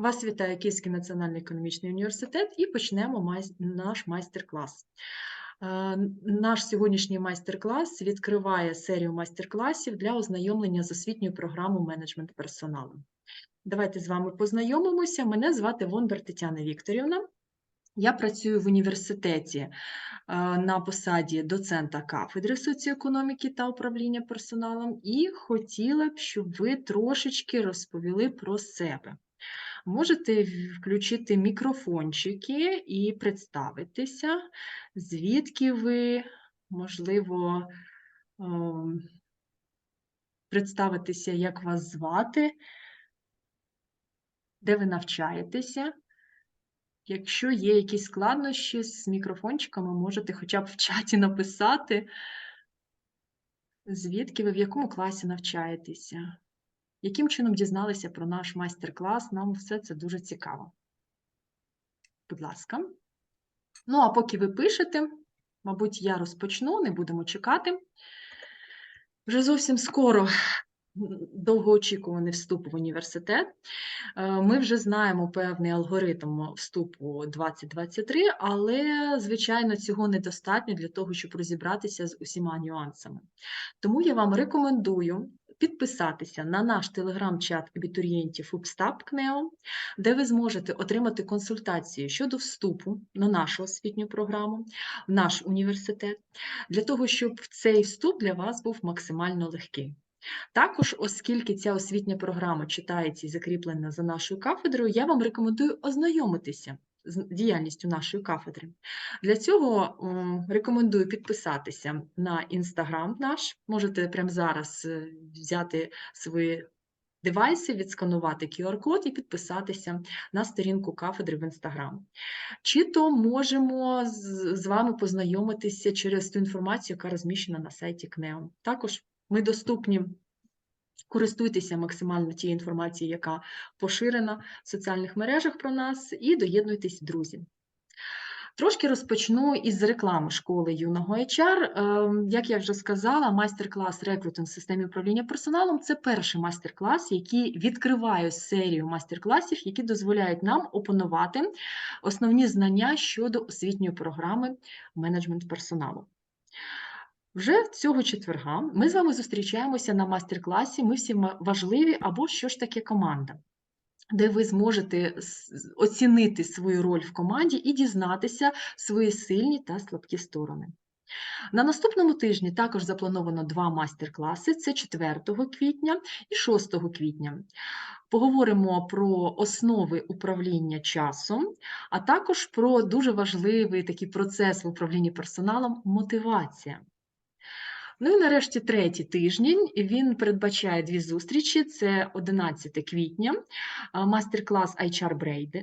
Вас вітає Київський національний економічний університет і почнемо майс- наш майстер-клас. Е, Наш сьогоднішній майстер-клас відкриває серію майстер-класів для ознайомлення з освітньою програмою менеджмент персоналу. Давайте з вами познайомимося. Мене звати Вондар Тетяна Вікторівна. Я працюю в університеті е, на посаді доцента кафедри соціоекономіки та управління персоналом, і хотіла б, щоб ви трошечки розповіли про себе. Можете включити мікрофончики і представитися, звідки ви, можливо, представитися, як вас звати, де ви навчаєтеся. Якщо є якісь складнощі з мікрофончиками, можете хоча б в чаті написати, звідки ви, в якому класі навчаєтеся, яким чином дізналися про наш майстер-клас, нам все це дуже цікаво. Будь ласка. Ну, а поки ви пишете, мабуть, я розпочну, не будемо чекати. Вже зовсім скоро довгоочікуваний вступ в університет. Е, Ми вже знаємо певний алгоритм вступу 2023, але, звичайно, цього недостатньо для того, щоб розібратися з усіма нюансами. Тому я вам рекомендую підписатися на наш телеграм-чат абітурієнтів УПСТАП КНЕО, де ви зможете отримати консультації щодо вступу на нашу освітню програму, в наш університет, для того, щоб цей вступ для вас був максимально легкий. Також, оскільки ця освітня програма читається і закріплена за нашою кафедрою, я вам рекомендую ознайомитися діяльністю нашої кафедри. Для цього рекомендую підписатися на інстаграм наш. Можете прямо зараз е, взяти свої девайси, відсканувати QR-код і підписатися на сторінку кафедри в інстаграм. Чи то можемо з, з вами познайомитися через ту інформацію, яка розміщена на сайті КНЕО. Також ми доступні. Користуйтеся максимально тією інформацією, яка поширена в соціальних мережах про нас, і доєднуйтесь, друзі. Трошки розпочну із реклами школи юного HR. Ем, Як я вже сказала, майстер-клас рекрутинг в системі управління персоналом це перший майстер-клас, який відкриває серію майстер-класів, які дозволяють нам опанувати основні знання щодо освітньої програми менеджмент персоналу. Вже цього четверга ми з вами зустрічаємося на майстер-класі Ми всі важливі або що ж таке команда, де ви зможете оцінити свою роль в команді і дізнатися свої сильні та слабкі сторони. На наступному тижні також заплановано два майстер-класи: це 4 квітня і 6 квітня. Поговоримо про основи управління часом, а також про дуже важливий такий процес в управлінні персоналом мотивація. Ну і нарешті третій тиждень. Він передбачає дві зустрічі: це 11 квітня, майстер-клас HR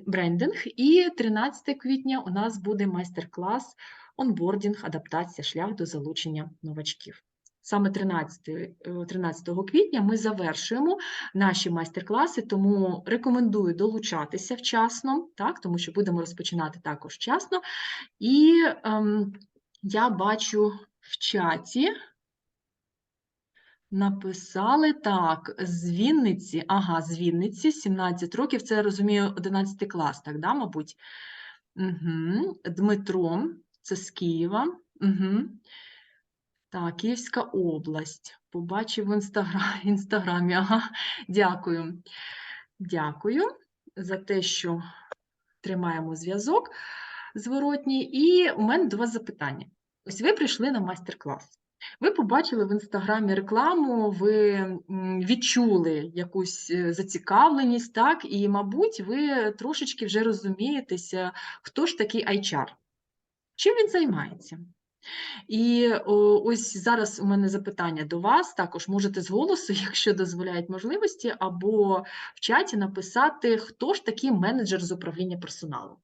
брендинг, і 13 квітня у нас буде майстер-клас онбордінг, адаптація, шлях до залучення новачків. Саме 13, е, 13 квітня ми завершуємо наші майстер-класи, тому рекомендую долучатися вчасно, так, тому що будемо розпочинати також вчасно. І ем, я бачу в чаті. Написали так, з Вінниці, ага, з Вінниці, 17 років, це я розумію, 11 клас, так, да, мабуть? Угу. Дмитро, це з Києва. Угу. Так, Київська область. Побачив в інстагра- інстаграмі. Ага, дякую. Дякую за те, що тримаємо зв'язок зворотній. І у мене до вас запитання. Ось ви прийшли на майстер-клас. Ви побачили в інстаграмі рекламу, ви відчули якусь е, зацікавленість, так, і, мабуть, ви трошечки вже розумієтеся, хто ж такий HR, чим він займається. І ось зараз у мене запитання до вас. Також можете з голосу, якщо дозволяють можливості, або в чаті написати, хто ж такий менеджер з управління персоналу.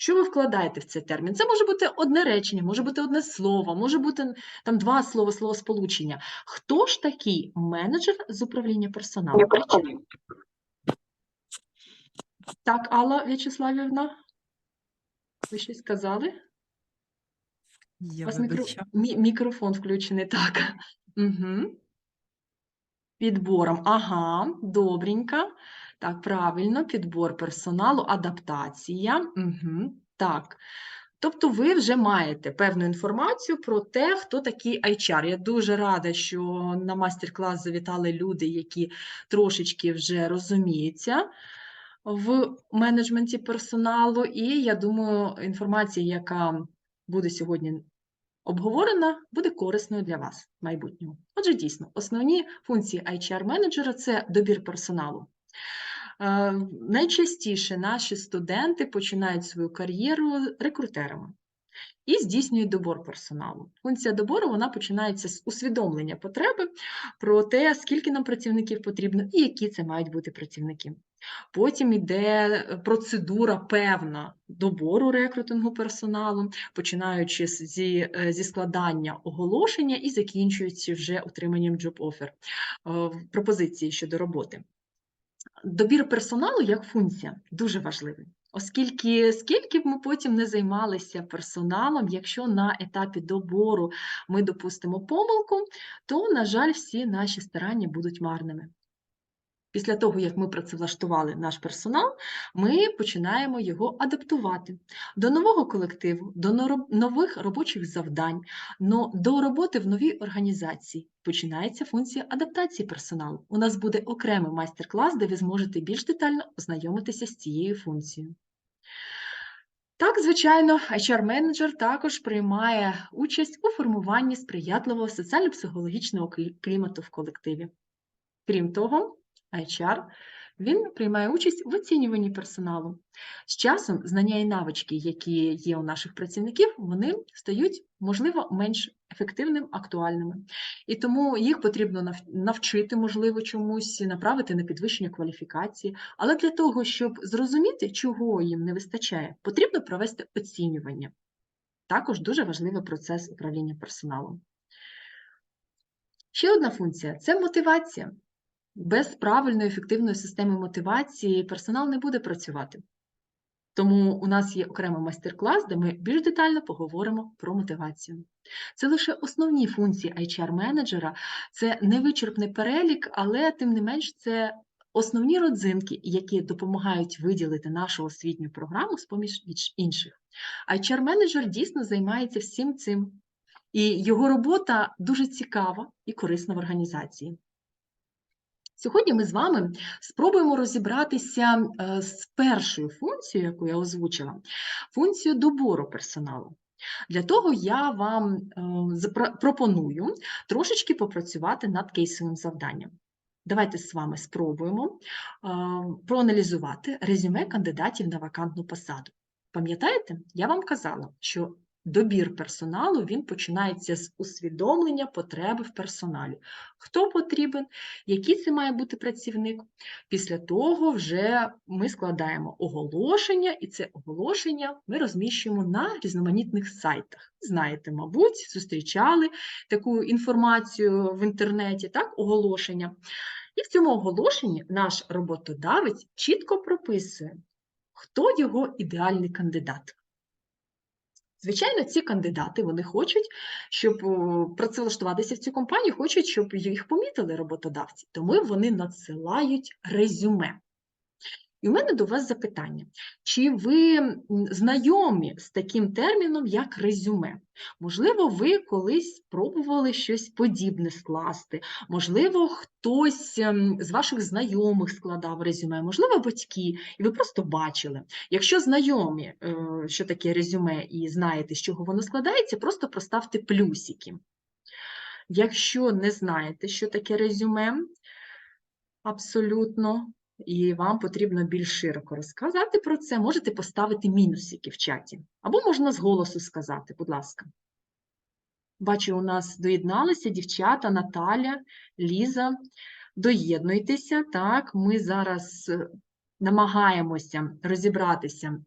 Що ви вкладаєте в цей термін? Це може бути одне речення, може бути одне слово, може бути там два слова, словосполучення. Хто ж такий менеджер з управління персоналу? Так, Алла В'ячеславівна, ви щось сказали? У Я вас мікро... мі- мікрофон включений, так. Угу. Підбором. Ага, добренько. Так, правильно, підбор персоналу, адаптація. Угу, так. Тобто ви вже маєте певну інформацію про те, хто такий HR. Я дуже рада, що на майстер-клас завітали люди, які трошечки вже розуміються в менеджменті персоналу, і я думаю, інформація, яка буде сьогодні обговорена, буде корисною для вас в майбутньому. Отже, дійсно, основні функції HR-менеджера це добір персоналу. Е, найчастіше наші студенти починають свою кар'єру рекрутерами і здійснюють добор персоналу. Функція добору вона починається з усвідомлення потреби про те, скільки нам працівників потрібно і які це мають бути працівники. Потім йде процедура певна добору рекрутингу персоналу, починаючи зі, е, зі складання оголошення і закінчуючи вже отриманням offer, е, пропозиції щодо роботи. Добір персоналу як функція дуже важливий. Оскільки скільки б ми потім не займалися персоналом, якщо на етапі добору ми допустимо помилку, то, на жаль, всі наші старання будуть марними. Після того, як ми працевлаштували наш персонал, ми починаємо його адаптувати до нового колективу, до нових робочих завдань, до роботи в новій організації. Починається функція адаптації персоналу. У нас буде окремий майстер-клас, де ви зможете більш детально ознайомитися з цією функцією. Так, звичайно, HR-менеджер також приймає участь у формуванні сприятливого соціально-психологічного клімату в колективі. Крім того, HR, він приймає участь в оцінюванні персоналу. З часом знання і навички, які є у наших працівників, вони стають, можливо, менш ефективними, актуальними. І тому їх потрібно навчити, можливо, чомусь, направити на підвищення кваліфікації. Але для того, щоб зрозуміти, чого їм не вистачає, потрібно провести оцінювання. Також дуже важливий процес управління персоналом. Ще одна функція це мотивація без правильної ефективної системи мотивації персонал не буде працювати. Тому у нас є окремий майстер-клас, де ми більш детально поговоримо про мотивацію. Це лише основні функції HR-менеджера, це невичерпний перелік, але тим не менш це основні родзинки, які допомагають виділити нашу освітню програму з поміж інших. HR-менеджер дійсно займається всім цим, і його робота дуже цікава і корисна в організації. Сьогодні ми з вами спробуємо розібратися е, з першою функцією, яку я озвучила, функцією добору персоналу. Для того я вам е, пропоную трошечки попрацювати над кейсовим завданням. Давайте з вами спробуємо е, проаналізувати резюме кандидатів на вакантну посаду. Пам'ятаєте, я вам казала, що Добір персоналу він починається з усвідомлення потреби в персоналі. Хто потрібен, який це має бути працівник. Після того вже ми складаємо оголошення, і це оголошення ми розміщуємо на різноманітних сайтах. Знаєте, мабуть, зустрічали таку інформацію в інтернеті, так, оголошення. І в цьому оголошенні наш роботодавець чітко прописує, хто його ідеальний кандидат. Звичайно, ці кандидати вони хочуть, щоб працевлаштуватися в цю компанію, хочуть, щоб їх помітили роботодавці, тому вони надсилають резюме. І у мене до вас запитання: чи ви знайомі з таким терміном, як резюме? Можливо, ви колись пробували щось подібне скласти, можливо, хтось ем, з ваших знайомих складав резюме, можливо, батьки, і ви просто бачили. Якщо знайомі, е, що таке резюме, і знаєте, з чого воно складається, просто проставте плюсики. Якщо не знаєте, що таке резюме, абсолютно і вам потрібно більш широко розказати про це, можете поставити мінусики в чаті. Або можна з голосу сказати, будь ласка. Бачу, у нас доєдналися дівчата, Наталя, Ліза. Доєднуйтеся, так, ми зараз е, намагаємося розібратися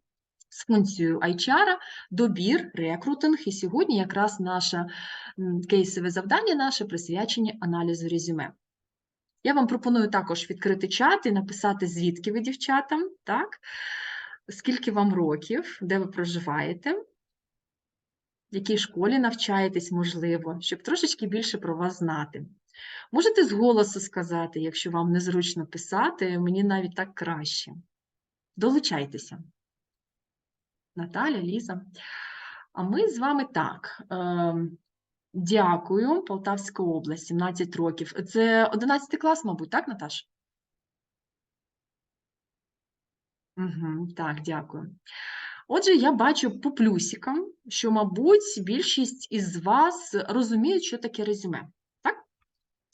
з функцією HR, добір, рекрутинг. І сьогодні якраз наше кейсове завдання наше присвячені аналізу резюме. Я вам пропоную також відкрити чат і написати, звідки ви дівчата, так? скільки вам років, де ви проживаєте, в якій школі навчаєтесь, можливо, щоб трошечки більше про вас знати. Можете з голосу сказати, якщо вам незручно писати, мені навіть так краще. Долучайтеся. Наталя, Ліза. А ми з вами так. Дякую, Полтавська область, 17 років. Це 11 клас, мабуть, так, Наташ? Угу, так, дякую. Отже, я бачу по плюсикам, що, мабуть, більшість із вас розуміють, що таке резюме. Так?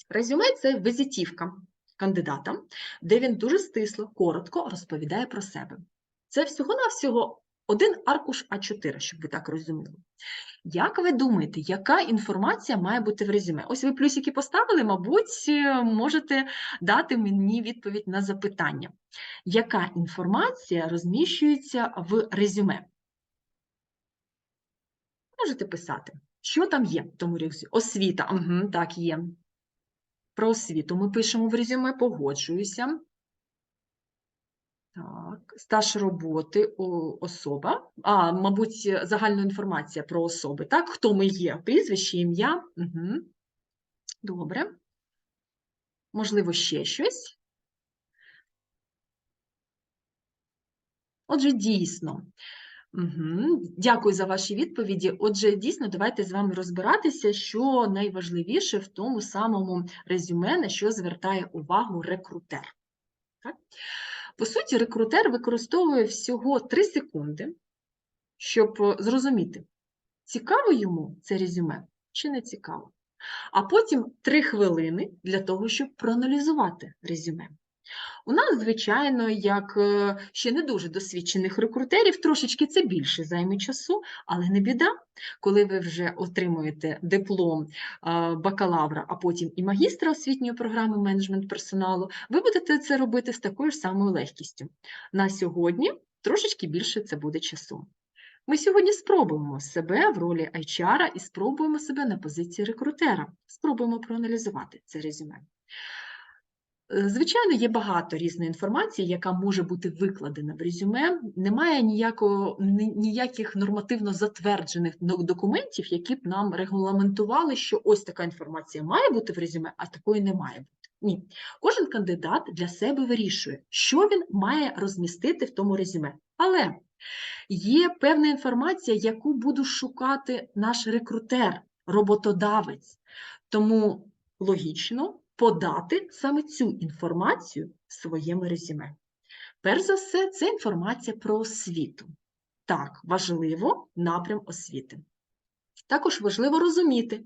Резюме це визитівка кандидата, де він дуже стисло, коротко розповідає про себе. Це всього-навсього один аркуш А4, щоб ви так розуміли. Як ви думаєте, яка інформація має бути в резюме? Ось ви плюсики поставили, мабуть, е, можете дати мені відповідь на запитання. Яка інформація розміщується в резюме? Можете писати, що там є в тому резюме? Освіта, угу, так, є. Про освіту ми пишемо в резюме, погоджуюся. Так, стаж роботи особа. А, мабуть, загальна інформація про особи. Так, хто ми є? Прізвище, ім'я. Угу. Добре. Можливо, ще щось. Отже, дійсно. Угу. Дякую за ваші відповіді. Отже, дійсно, давайте з вами розбиратися, що найважливіше в тому самому резюме, на що звертає увагу рекрутер. Так? По суті, рекрутер використовує всього 3 секунди, щоб е, зрозуміти, цікаво йому це резюме чи не цікаво. А потім 3 хвилини для того, щоб проаналізувати резюме. У нас, звичайно, як е, ще не дуже досвідчених рекрутерів, трошечки це більше займе часу, але не біда. Коли ви вже отримуєте диплом бакалавра, а потім і магістра освітньої програми менеджмент персоналу, ви будете це робити з такою ж самою легкістю. На сьогодні трошечки більше це буде часу. Ми сьогодні спробуємо себе в ролі HR і спробуємо себе на позиції рекрутера. Спробуємо проаналізувати це резюме. Е, Звичайно, є багато різної інформації, яка може бути викладена в резюме. Немає ніякого, ніяких нормативно затверджених документів, які б нам регламентували, що ось така інформація має бути в резюме, а такої не має бути. Ні. Кожен кандидат для себе вирішує, що він має розмістити в тому резюме. Але є певна інформація, яку буде шукати наш рекрутер, роботодавець. Тому логічно подати саме цю інформацію в своєму резюме. Перш за все, це інформація про освіту. Так, важливо напрям освіти. Також важливо розуміти,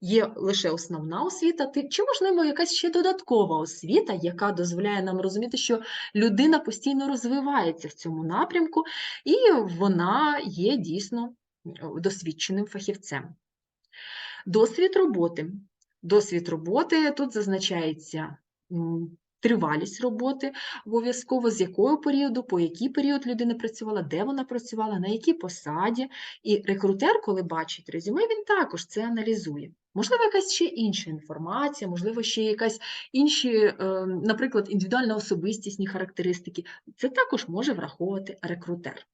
є лише основна освіта, чи, можливо, якась ще додаткова освіта, яка дозволяє нам розуміти, що людина постійно розвивається в цьому напрямку, і вона є дійсно досвідченим фахівцем. Досвід роботи. Досвід роботи тут зазначається тривалість роботи, обов'язково з якого періоду, по який період людина працювала, де вона працювала, на якій посаді. І рекрутер, коли бачить резюме, він також це аналізує. Можливо, якась ще інша інформація, можливо, ще якась інші, е, наприклад, індивідуально особистісні характеристики. Це також може враховувати рекрутер.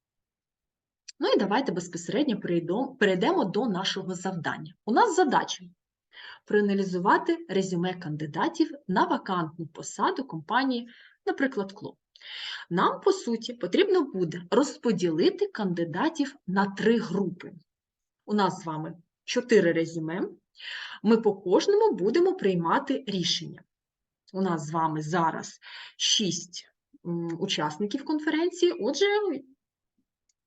Ну і давайте безпосередньо перейдемо до нашого завдання. У нас задача проаналізувати резюме кандидатів на вакантну посаду компанії, наприклад, клуб. Нам, по суті, потрібно буде розподілити кандидатів на три групи. У нас з вами чотири резюме. Ми по кожному будемо приймати рішення. У нас з вами зараз шість учасників конференції, отже,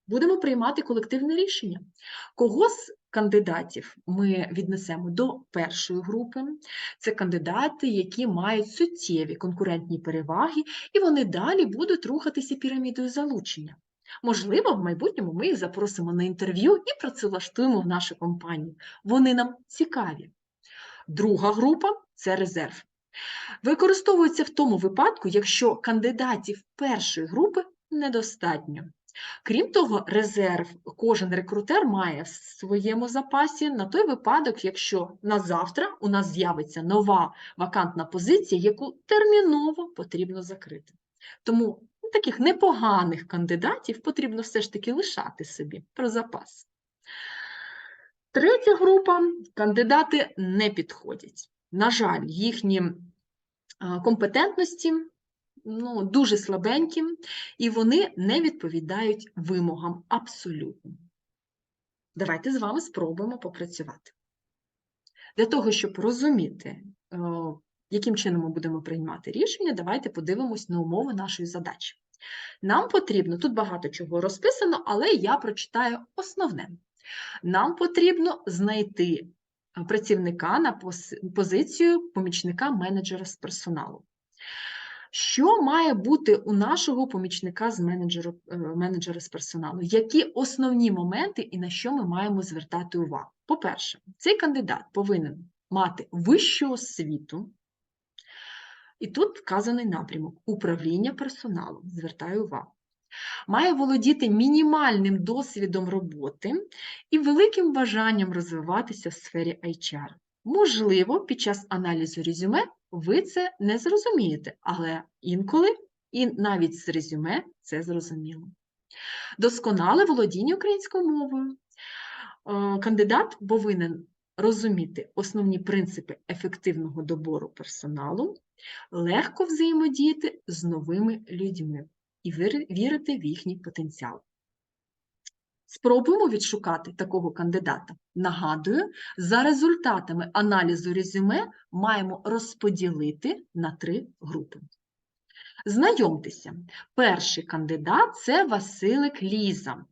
будемо приймати колективне рішення. Кого з кандидатів ми віднесемо до першої групи? Це кандидати, які мають суттєві конкурентні переваги, і вони далі будуть рухатися пірамідою залучення. Можливо, в майбутньому ми їх запросимо на інтерв'ю і працевлаштуємо в нашу компанію. Вони нам цікаві. Друга група це резерв. Використовується в тому випадку, якщо кандидатів першої групи недостатньо. Крім того, резерв кожен рекрутер має в своєму запасі на той випадок, якщо на завтра у нас з'явиться нова вакантна позиція, яку терміново потрібно закрити. Тому таких непоганих кандидатів потрібно все ж таки лишати собі про запас. Третя група кандидати не підходять. на жаль, їхні компетентності ну, дуже слабенькі, і вони не відповідають вимогам абсолютно. Давайте з вами спробуємо попрацювати. Для того, щоб розуміти, е, яким чином ми будемо приймати рішення, давайте подивимось на умови нашої задачі. Нам потрібно, тут багато чого розписано, але я прочитаю основне. Нам потрібно знайти е, працівника на позицію помічника менеджера з персоналу. Що має бути у нашого помічника з менеджера, е, менеджера з персоналу? Які основні моменти і на що ми маємо звертати увагу? По-перше, цей кандидат повинен мати вищу освіту, і тут вказаний напрямок управління персоналом. Звертаю увагу. Має володіти мінімальним досвідом роботи і великим бажанням розвиватися в сфері HR. Можливо, під час аналізу резюме ви це не зрозумієте, але інколи і навіть з резюме це зрозуміло. Досконале володіння українською мовою. Е, Кандидат повинен розуміти основні принципи ефективного добору персоналу, легко взаємодіяти з новими людьми і вірити в їхній потенціал. Спробуємо відшукати такого кандидата. Нагадую, за результатами аналізу резюме маємо розподілити на три групи. Знайомтеся, перший кандидат це Василик Ліза.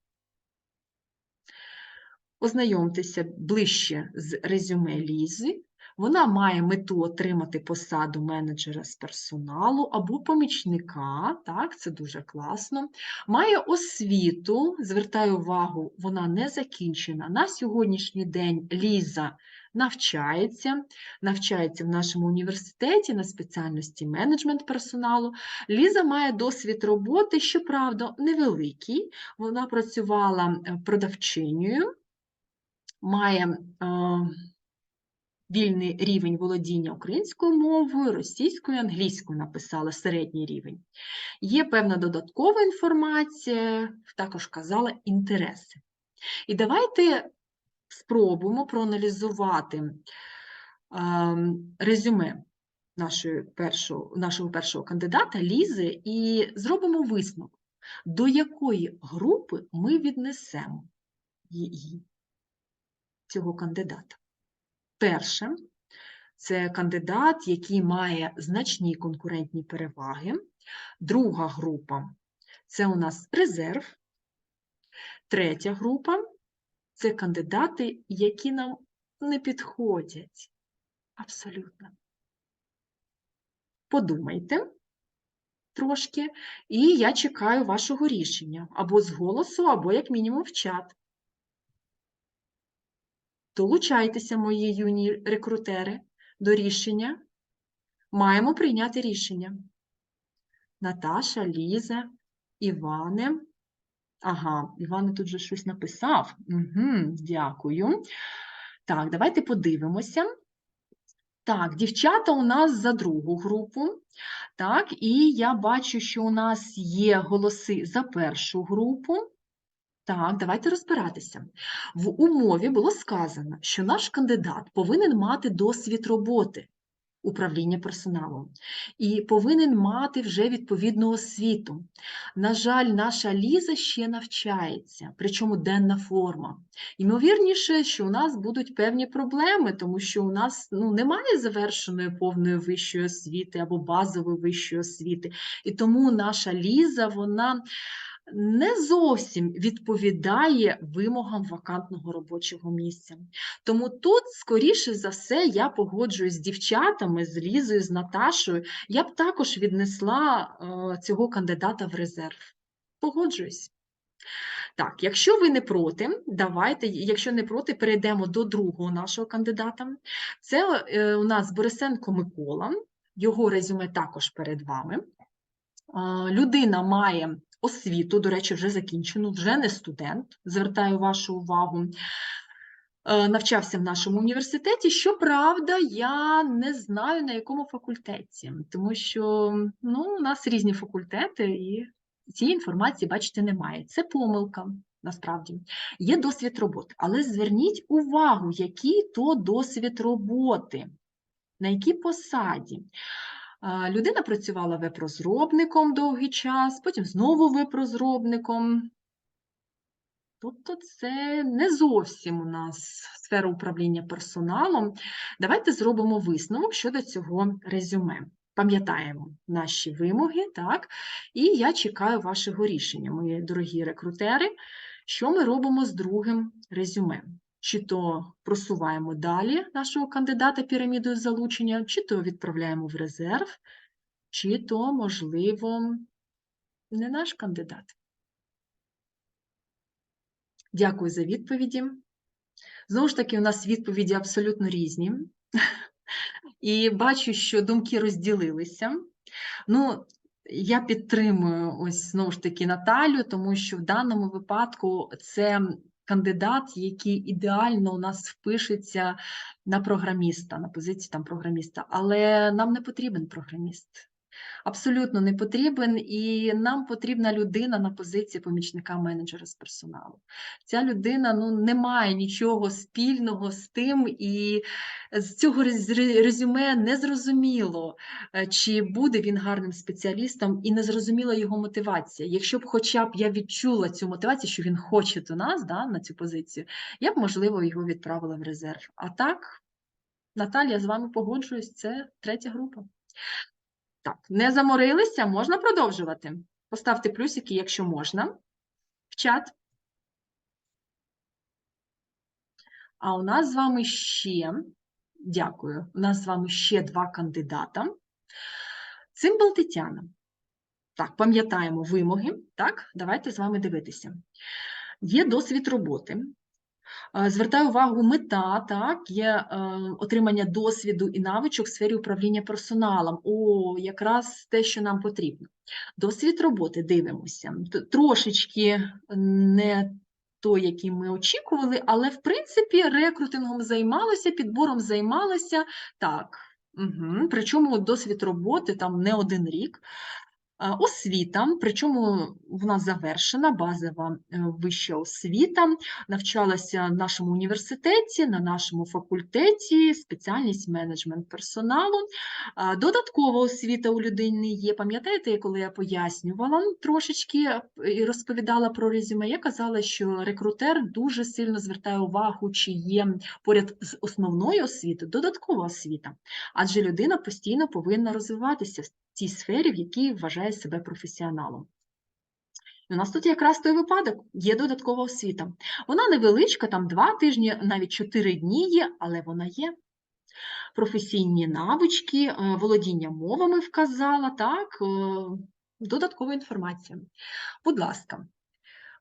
Ознайомтеся ближче з резюме Лізи. Вона має мету отримати посаду менеджера з персоналу або помічника, так, це дуже класно. Має освіту, звертаю увагу, вона не закінчена. На сьогоднішній день Ліза навчається, навчається в нашому університеті на спеціальності менеджмент персоналу. Ліза має досвід роботи, щоправда, невеликий. Вона працювала е, продавчинею, має е, вільний рівень володіння українською мовою, російською, англійською написала середній рівень. Є певна додаткова інформація, також казала інтереси. І давайте спробуємо проаналізувати ем, резюме нашої першого, нашого першого кандидата Лізи і зробимо висновок, до якої групи ми віднесемо її, цього кандидата. Перше, це кандидат, який має значні конкурентні переваги. Друга група це у нас резерв. Третя група це кандидати, які нам не підходять. Абсолютно. Подумайте трошки, і я чекаю вашого рішення або з голосу, або як мінімум в чат. Долучайтеся, мої юні рекрутери, до рішення. Маємо прийняти рішення. Наташа, Ліза, Іване. Ага, Іване тут же щось написав. Угу, дякую. Так, давайте подивимося. Так, дівчата у нас за другу групу. Так, і я бачу, що у нас є голоси за першу групу. Так, давайте розбиратися. В умові було сказано, що наш кандидат повинен мати досвід роботи управління персоналом і повинен мати вже відповідну освіту. На жаль, наша Ліза ще навчається, причому денна форма. Ймовірніше, що у нас будуть певні проблеми, тому що у нас ну, немає завершеної повної вищої освіти або базової вищої освіти. І тому наша Ліза, вона не зовсім відповідає вимогам вакантного робочого місця. Тому тут, скоріше за все, я погоджуюсь з дівчатами, з Лізою, з Наташою. Я б також віднесла е, цього кандидата в резерв. Погоджуюсь. Так, якщо ви не проти, давайте, якщо не проти, перейдемо до другого нашого кандидата. Це е, у нас Борисенко Микола, його резюме також перед вами. Людина має освіту, до речі, вже закінчену, вже не студент, звертаю вашу увагу. Е, Навчався в нашому університеті. Щоправда, я не знаю, на якому факультеті, тому що ну, у нас різні факультети, і цієї інформації, бачите, немає. Це помилка. Насправді є досвід роботи, але зверніть увагу, який то досвід роботи. На якій посаді? Людина працювала веб-розробником довгий час, потім знову веб-розробником. Тобто це не зовсім у нас сфера управління персоналом. Давайте зробимо висновок щодо цього резюме. Пам'ятаємо наші вимоги, так? І я чекаю вашого рішення, мої дорогі рекрутери, що ми робимо з другим резюме. Чи то просуваємо далі нашого кандидата пірамідою залучення, чи то відправляємо в резерв, чи то, можливо, не наш кандидат. Дякую за відповіді. Знову ж таки, у нас відповіді абсолютно різні. І бачу, що думки розділилися. Ну, я підтримую ось знову ж таки Наталю, тому що в даному випадку це кандидат, який ідеально у нас впишеться на програміста, на позиції там програміста, але нам не потрібен програміст. Абсолютно не потрібен, і нам потрібна людина на позиції помічника менеджера з персоналу. Ця людина ну, не має нічого спільного з тим, і з цього резюме не зрозуміло, е, чи буде він гарним спеціалістом, і не зрозуміла його мотивація. Якщо б хоча б я відчула цю мотивацію, що він хоче до нас да, на цю позицію, я б, можливо, його відправила в резерв. А так, Наталія, з вами погоджуюсь, це третя група. Так, не заморилися, можна продовжувати. Поставте плюсики, якщо можна, в чат. А у нас з вами ще, дякую, у нас з вами ще два кандидата. Цимбал Тетяна. Так, пам'ятаємо вимоги. Так, давайте з вами дивитися. Є досвід роботи. Е, Звертаю увагу, мета так, є е, отримання досвіду і навичок в сфері управління персоналом. О, якраз те, що нам потрібно. Досвід роботи дивимося. Трошечки не той, який ми очікували, але в принципі рекрутингом займалося, підбором займалося. Так. Угу. Причому досвід роботи там не один рік. А, Освіта, причому вона завершена, базова е, вища освіта, навчалася в нашому університеті, на нашому факультеті, спеціальність менеджмент персоналу. Додаткова освіта у людини є. Пам'ятаєте, коли я пояснювала трошечки е, і розповідала про резюме, я казала, що рекрутер дуже сильно звертає увагу, чи є поряд з основною освітою додаткова освіта, адже людина постійно повинна розвиватися в цій сфері, в якій вважає себе професіоналом. У нас тут якраз той випадок, є додаткова освіта. Вона невеличка, там два тижні, навіть чотири дні є, але вона є. Професійні навички, е, володіння мовами вказала, так, е, додаткова інформація. Будь ласка,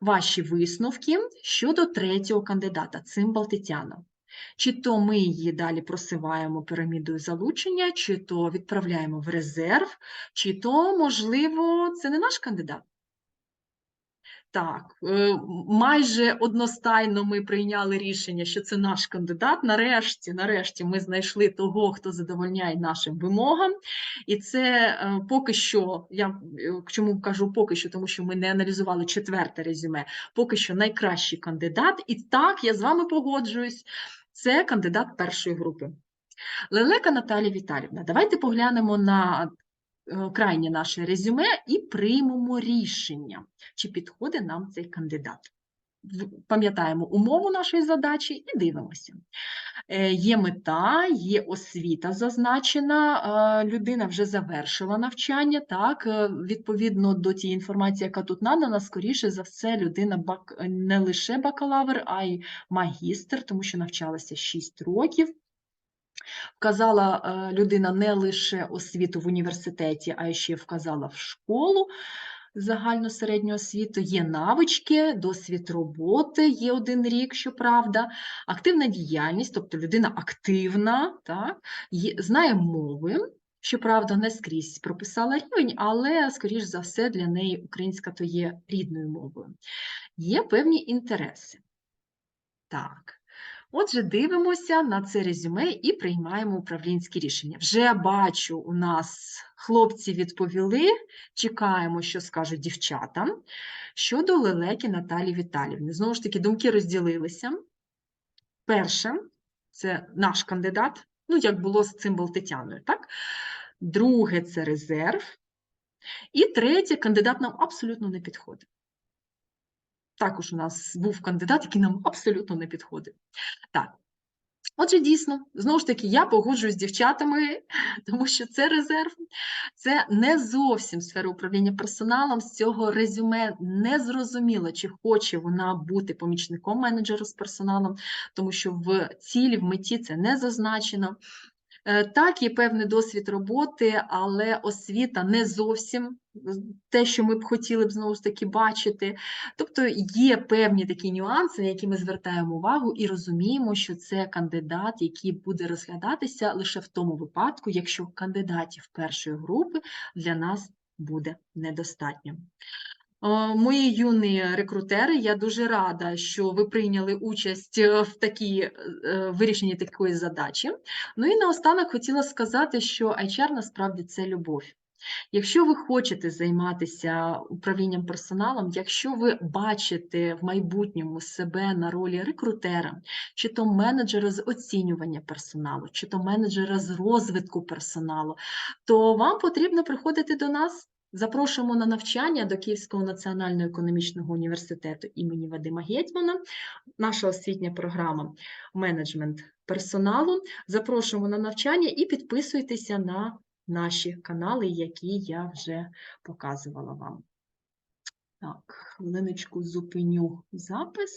ваші висновки щодо третього кандидата, Цимбал Тетяна. Чи то ми її далі просиваємо пірамідою залучення, чи то відправляємо в резерв, чи то, можливо, це не наш кандидат. Так, е, майже одностайно ми прийняли рішення, що це наш кандидат. Нарешті, нарешті, ми знайшли того, хто задовольняє нашим вимогам. І це е, поки що, я е, чому кажу поки що, тому що ми не аналізували четверте резюме, поки що найкращий кандидат. І так, я з вами погоджуюсь, це кандидат першої групи. Лелека Наталія Віталівна, давайте поглянемо на е, крайнє наше резюме і приймемо рішення, чи підходить нам цей кандидат. Пам'ятаємо умову нашої задачі і дивимося. Е, Є мета, є освіта зазначена, е, людина вже завершила навчання, так, е, відповідно до тієї інформації, яка тут надана, скоріше за все, людина бак... не лише бакалавр, а й магістр, тому що навчалася 6 років. Вказала е, людина не лише освіту в університеті, а ще вказала в школу загальну середню освіту. Є навички, досвід роботи, є один рік, щоправда, активна діяльність, тобто людина активна, так, є, знає мови. Щоправда, не скрізь прописала рівень, але, скоріш за все, для неї українська то є рідною мовою. Є певні інтереси. Так. Отже, дивимося на це резюме і приймаємо управлінські рішення. Вже бачу, у нас хлопці відповіли, чекаємо, що скажуть дівчата. Щодо лелеки Наталі Віталівни. Знову ж таки, думки розділилися. Перше, це наш кандидат. Ну, як було з цимбал Тетяною, так? Друге це резерв. І третє кандидат нам абсолютно не підходить. Також у нас був кандидат, який нам абсолютно не підходить. Так. Отже, дійсно, знову ж таки, я погоджуюсь з дівчатами, тому що це резерв, це не зовсім сфера управління персоналом. З цього резюме не зрозуміло, чи хоче вона бути помічником менеджера з персоналом, тому що в цілі, в меті це не зазначено. Е, Так, є певний досвід роботи, але освіта не зовсім те, що ми б хотіли б знову ж таки бачити. Тобто є певні такі нюанси, на які ми звертаємо увагу і розуміємо, що це кандидат, який буде розглядатися лише в тому випадку, якщо кандидатів першої групи для нас буде недостатньо. Е, Мої юні рекрутери, я дуже рада, що ви прийняли участь е, в такій е, вирішенні такої задачі. Ну і наостанок хотіла сказати, що HR насправді це любов. Якщо ви хочете займатися управлінням персоналом, якщо ви бачите в майбутньому себе на ролі рекрутера, чи то менеджера з оцінювання персоналу, чи то менеджера з розвитку персоналу, то вам потрібно приходити до нас. Запрошуємо на навчання до Київського національного економічного університету імені Вадима Гетьмана, наша освітня програма менеджмент персоналу. Запрошуємо на навчання і підписуйтеся на наші канали, які я вже показувала вам. Так, хвилиночку зупиню запис.